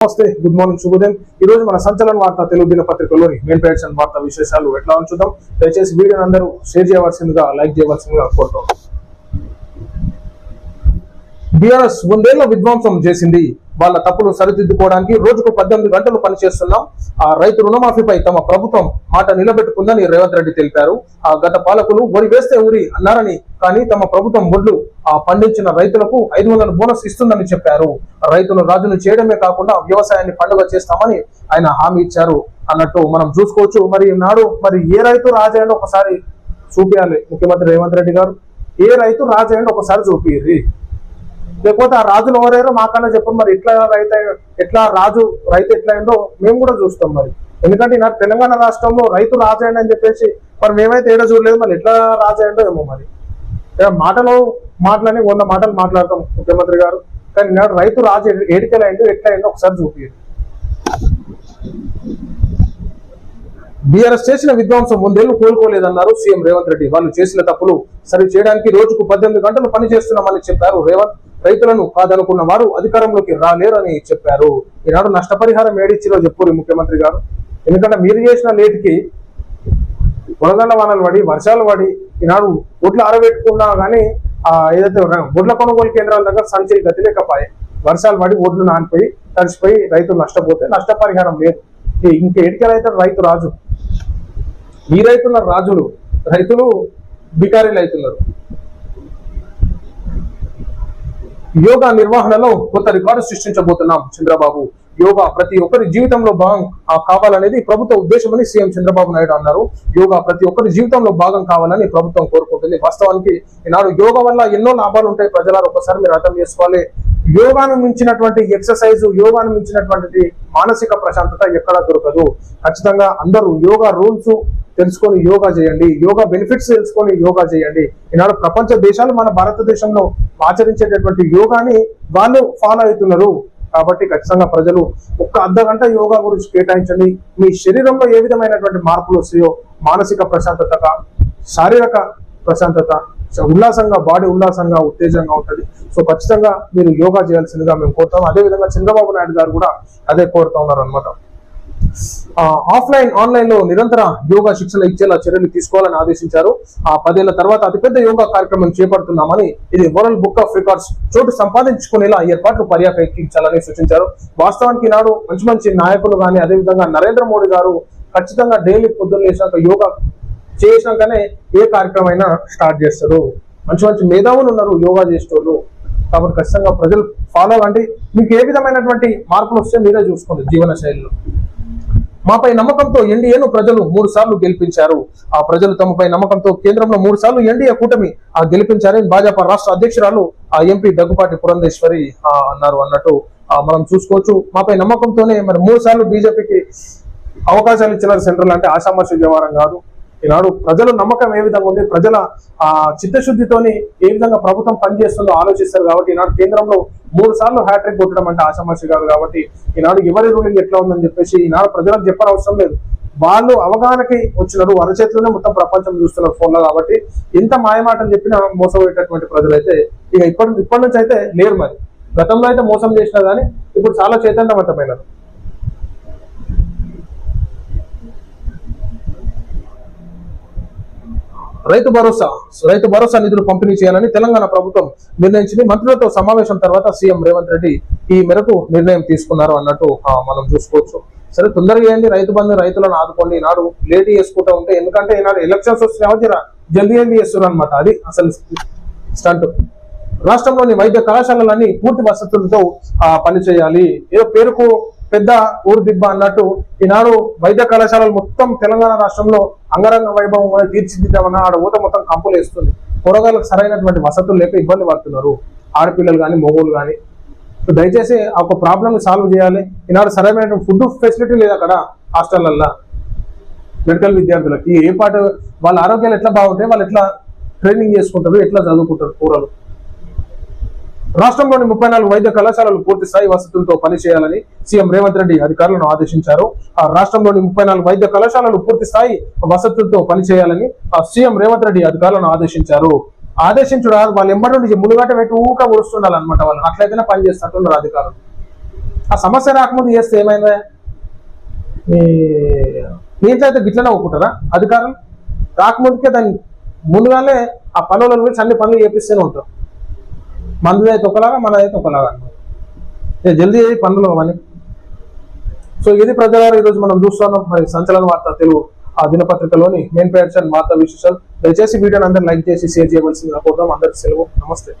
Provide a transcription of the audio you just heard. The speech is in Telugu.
నమస్తే గుడ్ మార్నింగ్ శుభోదయం. ఈ రోజు మన సంచలన వార్త తెలుగు దినపత్రికలోని మెయిన్ పేజ్ అండ్ వార్త విశేషాలు ఎట్లా ఉందో చూద్దాం. దయచేసి వీడియోని అందరూ షేర్ చేయవలసిందిగా లైక్ చేయవలసిందిగా కోరుతాం బీఆర్ఎస్ వందేళ్ళ విధ్వంసం చేసింది వాళ్ళ తప్పులు సరిదిద్దుకోవడానికి రోజుకు పద్దెనిమిది గంటలు పనిచేస్తున్నాం. ఆ రైతు రుణమాఫీపై తమ ప్రభుత్వం మాట నిలబెట్టుకుందని రేవంత్ రెడ్డి తెలిపారు. ఆ గత పాలకులు వరి వేస్తే ఊరి అన్నారని కానీ తమ ప్రభుత్వం ఒడ్లు ఆ పండించిన రైతులకు ఐదు వందల బోనస్ ఇస్తుందని చెప్పారు. రైతును రాజును చేయడమే కాకుండా వ్యవసాయాన్ని పండుగ చేస్తామని ఆయన హామీ ఇచ్చారు. అన్నట్టు మనం చూసుకోవచ్చు. మరి నాడు మరి ఏ రైతు రాజయ్యను ఒకసారి చూపించాలి ముఖ్యమంత్రి రేవంత్ రెడ్డి గారు ఏ రైతు రాజయ్యను ఒకసారి చూపిర్రి. లేకపోతే ఆ రాజులు ఎవరైనా మాకన్నా చెప్పండి మరి ఎట్లా రైతు ఎట్లా రాజు రైతు ఎట్లా అయిందో మేము కూడా చూస్తాం మరి. ఎందుకంటే నా తెలంగాణ రాష్ట్రంలో రైతు రాజయ్యండి అని చెప్పేసి మరి మేమైతే ఏడా చూడలేదు. మరి ఎట్లా రాజయ్యండో ఏమో మరి. మాటలు మాటలని వంద మాటలు మాట్లాడతాం ముఖ్యమంత్రి గారు. కానీ నాడు రైతు రాజు ఏడికలు అయిందో ఎట్లా అయిందో ఒకసారి చూపించండి బీఆర్ఎస్ చేసిన విధ్వంసం ముందేళ్ళు కోలుకోలేదన్నారు సీఎం రేవంత్ రెడ్డి. వాళ్ళు చేసిన తప్పులు సరి చేయడానికి రోజుకు పద్దెనిమిది గంటలు పని చేస్తున్నామని చెప్పారు రేవంత్. రైతులను కాదనుకున్న వారు అధికారంలోకి రాలేరని చెప్పారు. ఈనాడు నష్టపరిహారం ఏడిచ్చిలో చెప్పురు ముఖ్యమంత్రి గారు. ఎందుకంటే మీరు చేసిన నేటికి వడగండ వానలు పడి వర్షాలు పడి ఈనాడు ఒడ్లు ఆరబెట్టుకున్నా కానీ ఆ ఏదైతే ర- ఒడ్ల కొనుగోలు కేంద్రాల దగ్గర సంచరి గతి లేకపోయాయి వర్షాలు పడి ఒడ్లు నానిపోయి తడిసిపోయి రైతులు నష్టపోతే నష్టపరిహారం లేదు. ఈ ఇంక ఎడికెలైతే రైతు రాజు? ఈ రైతున్న రాజులు రైతులు బికారీలు అవుతున్నారు. యోగా నిర్వహణలో కొత్త రికార్డు సృష్టించబోతున్నాం చంద్రబాబు. యోగా ప్రతి ఒక్కరి జీవితంలో భాగం కావాలనేది ప్రభుత్వ ఉద్దేశమని సీఎం చంద్రబాబు నాయుడు అన్నారు. యోగా ప్రతి ఒక్కరి జీవితంలో భాగం కావాలని ప్రభుత్వం కోరుకుంటుంది. వాస్తవానికి ఈనాడు యోగా వల్ల ఎన్నో లాభాలు ఉంటాయి. ప్రజలారు ఒకసారి మీరు అర్థం చేసుకోవాలి. యోగాను మించినటువంటి ఎక్సర్సైజ్ యోగాను మించినటువంటి మానసిక ప్రశాంతత ఎక్కడా దొరకదు. ఖచ్చితంగా అందరూ యోగా రూల్స్ తెలుసుకొని యోగా చేయండి యోగా బెనిఫిట్స్ తెలుసుకొని యోగా చేయండి. ఈనాడు ప్రపంచ దేశాలు మన భారతదేశంలో ఆచరించేటటువంటి యోగాని వాళ్ళు ఫాలో అవుతున్నారు. కాబట్టి ఖచ్చితంగా ప్రజలు ఒక్క అర్ధ గంట యోగా గురించి కేటాయించండి. మీ శరీరంలో ఏ విధమైనటువంటి మార్పులు వస్తాయో మానసిక ప్రశాంతతగా శారీరక ప్రశాంతత సో ఉల్లాసంగా బాడీ ఉల్లాసంగా ఉత్తేజంగా ఉంటుంది. సో ఖచ్చితంగా మీరు యోగా చేయాల్సిందిగా మేము కోరుతాం. అదే విధంగా చంద్రబాబు నాయుడు గారు కూడా అదే కోరుతా ఉన్నారు అనమాట ఆఫ్లైన్ ఆన్లైన్లో నిరంతర యోగా శిక్షణ ఇచ్చేలా చర్యలు తీసుకోవాలని ఆదేశించారు. ఆ పదేళ్ళ తర్వాత అతిపెద్ద యోగా కార్యక్రమం చేపడుతున్నామని ఇది వరల్డ్ బుక్ ఆఫ్ రికార్డ్స్ చోటు సంపాదించుకునేలా ఏర్పాట్లు పర్యవేక్షించాలని సూచించారు. వాస్తవానికి నాడు మంచి మంచి నాయకులు కానీ అదేవిధంగా నరేంద్ర మోడీ గారు ఖచ్చితంగా డైలీ పొద్దున్న లేచాక యోగా చేసినాకనే ఏ కార్యక్రమం స్టార్ట్ చేస్తారు. మంచి మంచి మేధావులు ఉన్నారు యోగా చేసేటోళ్ళు. కాబట్టి ఖచ్చితంగా ప్రజలు ఫాలో అవ్వండి. మీకు ఏ విధమైనటువంటి మార్పులు వస్తే మీరే చూసుకోండి జీవన శైలిలో. మాపై నమ్మకంతో ఎన్డీఏను ప్రజలు మూడు సార్లు గెలిపించారు. ఆ ప్రజలు తమపై నమ్మకంతో కేంద్రంలో మూడు సార్లు ఎన్డీఏ కూటమి ఆ గెలిపించారని భాజపా రాష్ట్ర అధ్యక్షురాలు ఆ ఎంపీ దగ్గుపాటి పురంధేశ్వరి అన్నారు అన్నట్టు మనం చూసుకోవచ్చు. మాపై నమ్మకంతోనే మరి మూడు సార్లు బీజేపీకి అవకాశాలు ఇచ్చినారు సెంట్రల్ అంటే ఆశామాషి వ్యవహారం కాదు. ఈనాడు ప్రజల నమ్మకం ఏ విధంగా ఉంది? ప్రజల ఆ చిత్తశుద్ధితోని ఏ విధంగా ప్రభుత్వం పనిచేస్తుందో ఆలోచిస్తారు కాబట్టి ఈనాడు కేంద్రంలో మూడు సార్లు హ్యాట్రిక్ కొట్టడం అంటే ఆశామాషి కాదు కాబట్టి ఈనాడు ఎవరి రూలింగ్ ఎట్లా ఉందని చెప్పేసి ఈనాడు ప్రజలకు చెప్పని అవసరం లేదు. వాళ్ళు అవగాహనకి వచ్చినారు అరచేతిలోనే మొత్తం ప్రపంచం చూస్తున్నారు ఫోన్లో కాబట్టి ఎంత మాయమాటలు చెప్పినా మోసపోయేటటువంటి ప్రజలైతే ఇక ఇప్పటి ఇప్పటి నుంచి అయితే లేరు మరి. గతంలో అయితే మోసం చేసినా కానీ ఇప్పుడు చాలా చైతన్యవంతమైనారు. రైతు భరోసా రైతు భరోసా నిధులు పంపిణీ చేయాలని తెలంగాణ ప్రభుత్వం నిర్ణయించింది. మంత్రులతో సమావేశం తర్వాత సీఎం రేవంత్ రెడ్డి ఈ మేరకు నిర్ణయం తీసుకున్నారు అన్నట్టు మనం చూసుకోవచ్చు. సరే తొందరగా ఏంటి రైతు బంధు రైతులను ఆదుకోండి. ఈనాడు లేట్ చేసుకుంటూ ఉంటే ఎందుకంటే ఈనాడు ఎలక్షన్స్ వస్తున్నాయి. జర జల్దీ ఏంటి చేస్తున్నారు అనమాట అది అసలు స్టంట్. రాష్ట్రంలోని వైద్య కళాశాలలన్నీ పూర్తి వసతులతో పనిచేయాలి. ఏదో పేరుకు పెద్ద ఊరు దిబ్బ అన్నట్టు ఈనాడు వైద్య కళాశాలలు మొత్తం తెలంగాణ రాష్ట్రంలో అంగరంగ వైభవం తీర్చిదిద్దామన్న ఆడ ఊత మొత్తం కంపులు వేస్తుంది. కూరగాయలకు సరైనటువంటి వసతులు లేక ఇబ్బంది పడుతున్నారు. ఆడపిల్లలు కానీ మొగోళ్ళు కానీ దయచేసి ఆ ఒక ప్రాబ్లమ్ సాల్వ్ చేయాలి. ఈనాడు సరైన ఫుడ్ ఫెసిలిటీ లేదు అక్కడ హాస్టల్లల్లో. మెడికల్ విద్యార్థులకి. ఏ పాటు వాళ్ళ ఆరోగ్యాలు ఎట్లా బాగుంటాయి వాళ్ళు ఎట్లా ట్రైనింగ్ చేసుకుంటారు ఎట్లా చదువుకుంటారు కూరలు? రాష్ట్రంలోని ముప్పై నాలుగు వైద్య కళాశాలలు పూర్తి స్థాయి వసతులతో పనిచేయాలని సీఎం రేవంత్ రెడ్డి అధికారులను ఆదేశించారు. ఆ రాష్ట్రంలోని ముప్పై నాలుగు వైద్య కళాశాలలు పూర్తి స్థాయి వసతులతో పనిచేయాలని ఆ సీఎం రేవంత్ రెడ్డి అధికారులను ఆదేశించారు. ఆదేశించడం వాళ్ళు ఎంబడి నుంచి ములుగాట పెట్టి ఊక ఉరుస్తుండాలన్నమాట వాళ్ళు. అట్లయితేనే పని చేస్తున్నట్టున్నారు అధికారులు. ఆ సమస్య రాకముందు చేస్తే ఏమైందా? ఈ అయితే గిట్లనే ఒప్పుకుంటారా అధికారం రాకముందుకే దాన్ని ముందుగానే ఆ పనులను గురించి అన్ని పనులు చేపిస్తూనే ఉంటారు. మంది అయితే ఒకలాగా మనదైతే ఒకలాగా అనమాట జల్దీ అయ్యి పనులు అవన్నీ సో ఇది ప్రజలారా ఈరోజు మనం చూస్తున్నాం. మరి సంచలన వార్త తెలుగు ఆ దినపత్రికలోని మెయిన్ పేర్స్ అండ్ వార్తా విశేషాలు దయచేసి వీడియోని అందరూ లైక్ చేసి షేర్ చేయవలసిందిగా కోరుతాం అందరికి సెలవు. నమస్తే.